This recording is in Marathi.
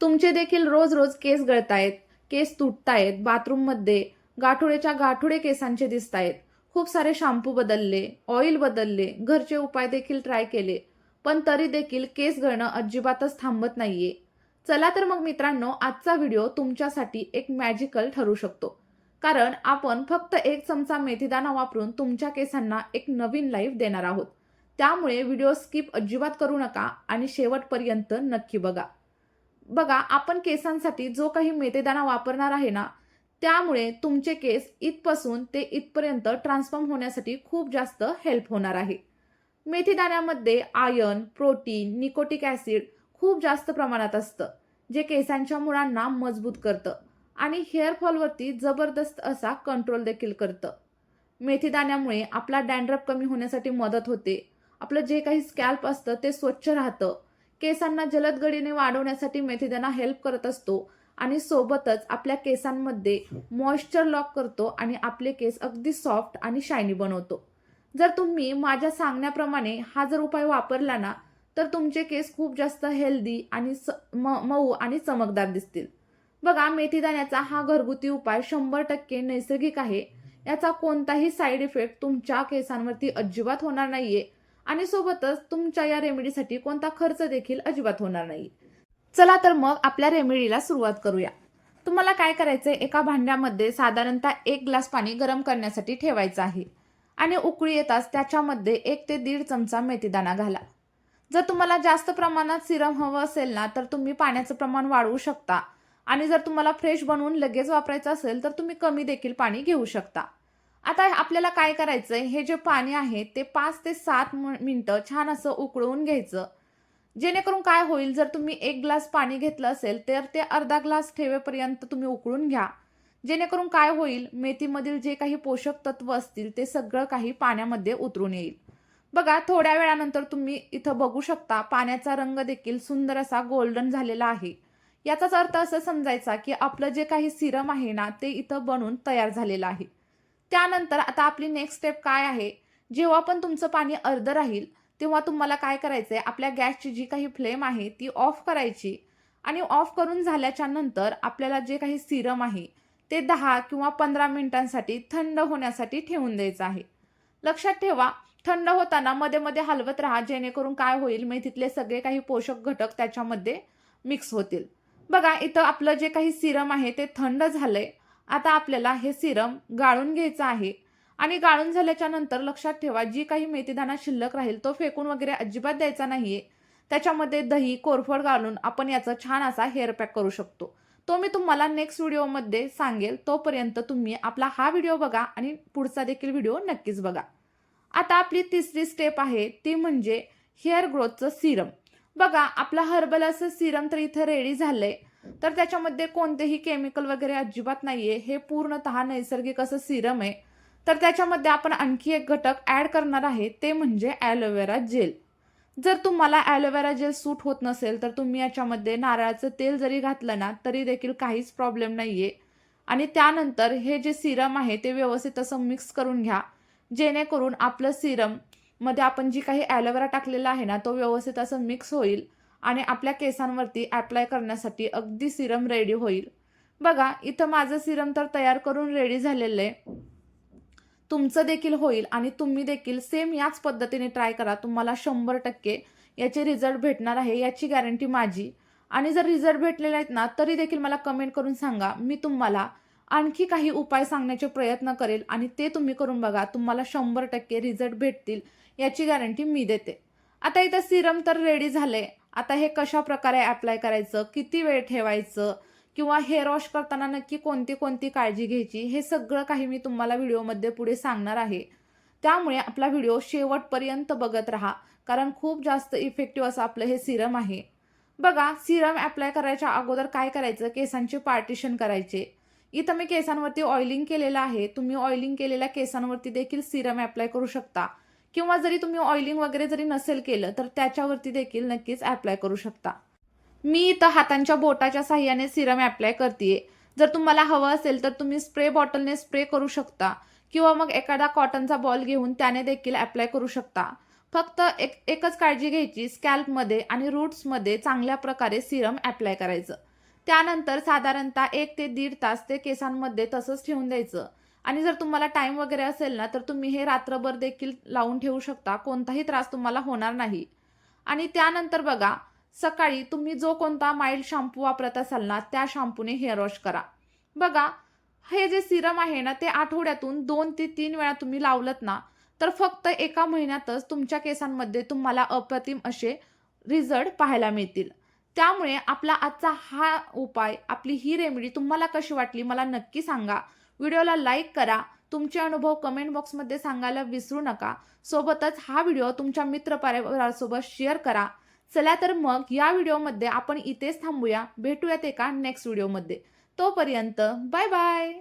तुमचे देखील रोज रोज केस गळतायत केस तुटतायत बाथरूममध्ये गाठोड्याच्या गाठोडे केसांचे दिसतायत. खूप सारे शॅम्पू बदलले ऑइल बदलले घरचे उपाय देखील ट्राय केले पण तरी देखील केस गळणं अजिबातच थांबत नाहीये. चला तर मग मित्रांनो आजचा व्हिडिओ तुमच्यासाठी एक मॅजिकल ठरू शकतो. कारण आपण फक्त एक चमचा मेथीदाना वापरून तुमच्या केसांना एक नवीन लाईफ देणार आहोत. त्यामुळे व्हिडिओ स्किप अजिबात करू नका आणि शेवटपर्यंत नक्की बघा. बघा आपण केसांसाठी जो काही मेथेदाना वापरणार आहे ना त्यामुळे तुमचे केस इथपासून ते इथपर्यंत ट्रान्सफॉर्म होण्यासाठी खूप जास्त हेल्प होणार आहे. मेथीदाण्यामध्ये आयर्न प्रोटीन निकोटिक ॲसिड खूप जास्त प्रमाणात असतं जे केसांच्या मुळांना मजबूत करतं आणि हेअर फॉलवरती जबरदस्त असा कंट्रोल देखील करतं. मेथीदाण्यामुळे आपला डॅन्ड्रफ कमी होण्यासाठी मदत होते. आपलं जे काही स्कॅल्प असतं ते स्वच्छ राहतं. केसांना जलद गडीने वाढवण्यासाठी मेथीदाणा हेल्प करत असतो आणि सोबतच आपल्या केसांमध्ये मॉइश्चर लॉक करतो आणि आपले केस अगदी सॉफ्ट आणि शायनी बनवतो. जर तुम्ही माझ्या सांगण्याप्रमाणे हा जर उपाय वापरला ना तर तुमचे केस खूप जास्त हेल्दी आणि स म मऊ आणि चमकदार दिसतील. बघा मेथीदाण्याचा हा घरगुती उपाय शंभर टक्के नैसर्गिक आहे. याचा कोणताही साईड इफेक्ट तुमच्या केसांवरती अजिबात होणार नाहीये. आणि सोबतच तुमच्या या रेमेडीसाठी कोणता खर्च देखील अजिबात होणार नाही. चला तर मग आपल्या रेमेडीला सुरुवात करूया. तुम्हाला काय करायचंय? एका भांड्यामध्ये साधारणतः एक ग्लास पाणी गरम करण्यासाठी ठेवायचं आहे. आणि उकळी येताच त्याच्यामध्ये एक ते दीड चमचा मेथीदाणा घाला. जर तुम्हाला जास्त प्रमाणात सिरम हवं असेल ना तर तुम्ही पाण्याचं प्रमाण वाढवू शकता. आणि जर तुम्हाला फ्रेश बनवून लगेच वापरायचं असेल तर तुम्ही कमी देखील पाणी घेऊ शकता. आता आपल्याला काय करायचंय? हे जे पाणी आहे ते पाच ते सात मिनटं छान असं उकळवून घ्यायचं. जेणेकरून काय होईल? जर तुम्ही एक ग्लास पाणी घेतलं असेल तर ते अर्धा ग्लास ठेवेपर्यंत तुम्ही उकळून घ्या. जेणेकरून काय होईल? मेथीमधील जे काही पोषक तत्व असतील ते सगळं काही पाण्यामध्ये उतरून येईल. बघा थोड्या वेळानंतर तुम्ही इथं बघू शकता पाण्याचा रंग देखील सुंदर असा गोल्डन झालेला आहे. याचाच अर्थ असं समजायचा की आपलं जे काही सिरम आहे ना ते इथं बनून तयार झालेलं आहे. त्यानंतर आता आपली नेक्स्ट स्टेप काय आहे? जेव्हा पण तुमचं पाणी अर्ध राहील तेव्हा तुम्हाला काय करायचं आहे आपल्या गॅसची जी काही फ्लेम आहे ती ऑफ करायची. आणि ऑफ करून झाल्याच्यानंतर आपल्याला जे काही सिरम आहे ते दहा किंवा पंधरा मिनिटांसाठी थंड होण्यासाठी ठेवून द्यायचं आहे. लक्षात ठेवा थंड होताना मध्ये मध्ये हलवत राहा जेणेकरून काय होईल मेथीतले सगळे काही पोषक घटक त्याच्यामध्ये मिक्स होतील. बघा इथं आपलं जे काही सिरम आहे ते थंड झालंय. आता आपल्याला हे सिरम गाळून घ्यायचं आहे. आणि गाळून झाल्याच्यानंतर लक्षात ठेवा जी काही मेथीदाणा शिल्लक राहील तो फेकून वगैरे अजिबात द्यायचा नाहीये. त्याच्यामध्ये दही कोरफड घालून आपण याचा छान असा हेअर पॅक करू शकतो. तो मी तुम्हाला नेक्स्ट व्हिडिओमध्ये सांगेल तोपर्यंत तुम्ही आपला हा व्हिडिओ बघा आणि पुढचा देखील व्हिडिओ नक्कीच बघा. आता आपली तिसरी स्टेप आहे ती म्हणजे हेअर ग्रोथचं सिरम. बघा आपला हर्बल असं सिरम तर इथं रेडी झालंय. तर त्याच्यामध्ये कोणतेही केमिकल वगैरे अजिबात नाहीये. हे पूर्णतः नैसर्गिक असं सिरम आहे. तर त्याच्यामध्ये आपण आणखी एक घटक ॲड करणार आहे. ते म्हणजे ॲलोवेरा जेल जर तुम्हाला ॲलोवेरा जेल सूट होत नसेल तर तुम्ही याच्यामध्ये नारळाचं तेल जरी घातलं ना तरी देखील काहीच प्रॉब्लेम नाहीये. आणि त्यानंतर हे जे सिरम आहे ते व्यवस्थित असं मिक्स करून घ्या. जेणेकरून आपलं सिरममध्ये आपण जी काही ॲलोवेरा टाकलेला आहे ना तो व्यवस्थित असं मिक्स होईल. आणि आपल्या केसांवरती ॲप्लाय करण्यासाठी अगदी सिरम रेडी होईल. बघा इथं माझं सिरम तर तयार करून रेडी झालेलं आहे. तुमचं देखील होईल आणि तुम्ही देखील सेम याच पद्धतीने ट्राय करा. तुम्हाला शंभर टक्के याचे रिझल्ट भेटणार आहे याची गॅरंटी माझी. आणि जर रिझल्ट भेटलेले आहेत ना तरी देखील मला कमेंट करून सांगा. मी तुम्हाला आणखी काही उपाय सांगण्याचे प्रयत्न करेल आणि ते तुम्ही करून बघा. तुम्हाला शंभर टक्के रिझल्ट भेटतील याची गॅरंटी मी देते. आता इथं सिरम तर रेडी झाले आता हे कशा प्रकारे अप्लाय करायचं किती वेळ ठेवायचं किंवा हेअर वॉश करताना नक्की कोणती कोणती काळजी घ्यायची हे सगळं काही मी तुम्हाला व्हिडिओमध्ये पुढे सांगणार आहे. त्यामुळे आपला व्हिडिओ शेवटपर्यंत बघत राहा कारण खूप जास्त इफेक्टिव्ह असं आपलं हे सिरम आहे. बघा सिरम अप्लाय करायच्या अगोदर काय करायचं? केसांचे पार्टिशन करायचे. इथं मी केसांवरती ऑइलिंग केलेलं आहे. तुम्ही ऑइलिंग केलेल्या केसांवरती देखील सिरम अप्लाय करू शकता. किंवा जरी तुम्ही ऑइलिंग वगैरे जरी नसेल केलं तर त्याच्यावरती देखील नक्कीच अप्लाय करू शकता. मी इथं हातांच्या बोटाच्या साह्याने सिरम अप्लाय करते जर तुम्हाला हवं असेल तर तुम्ही स्प्रे बॉटलने स्प्रे करू शकता. किंवा मग एखादा कॉटनचा बॉल घेऊन त्याने देखील अप्लाय करू शकता. फक्त एक एकच काळजी घ्यायची स्कॅल्पमध्ये आणि रूट्समध्ये चांगल्या प्रकारे सिरम अप्लाय करायचं. त्यानंतर साधारणतः एक ते दीड तास ते केसांमध्ये तसंच ठेवून द्यायचं. आणि जर तुम्हाला टाइम वगैरे असेल ना तर तुम्ही हे रात्रभर देखील लावून ठेवू शकता. कोणताही त्रास तुम्हाला होणार नाही. आणि त्यानंतर बघा सकाळी तुम्ही जो कोणता माइल्ड शॅम्पू वापरत असाल ना त्या शॅम्पूने हेअर वॉश करा. बघा हे जे सिरम आहे ना ते आठवड्यातून दोन ते तीन वेळा तुम्ही लावलत ना तर फक्त एका महिन्यातच तुमच्या केसांमध्ये तुम्हाला अप्रतिम असे रिझल्ट पाहायला मिळतील. त्यामुळे आपला आजचा हा उपाय आपली ही रेमेडी तुम्हाला कशी वाटली मला नक्की सांगा. व्हिडिओला लाईक करा. तुमचे अनुभव कमेंट बॉक्समध्ये सांगायला विसरू नका. सोबतच हा व्हिडिओ तुमच्या मित्र परिवारासोबत शेअर करा. चला तर मग या व्हिडिओमध्ये आपण इथेच थांबूया. भेटूयात एका नेक्स्ट व्हिडिओमध्ये. तोपर्यंत बाय बाय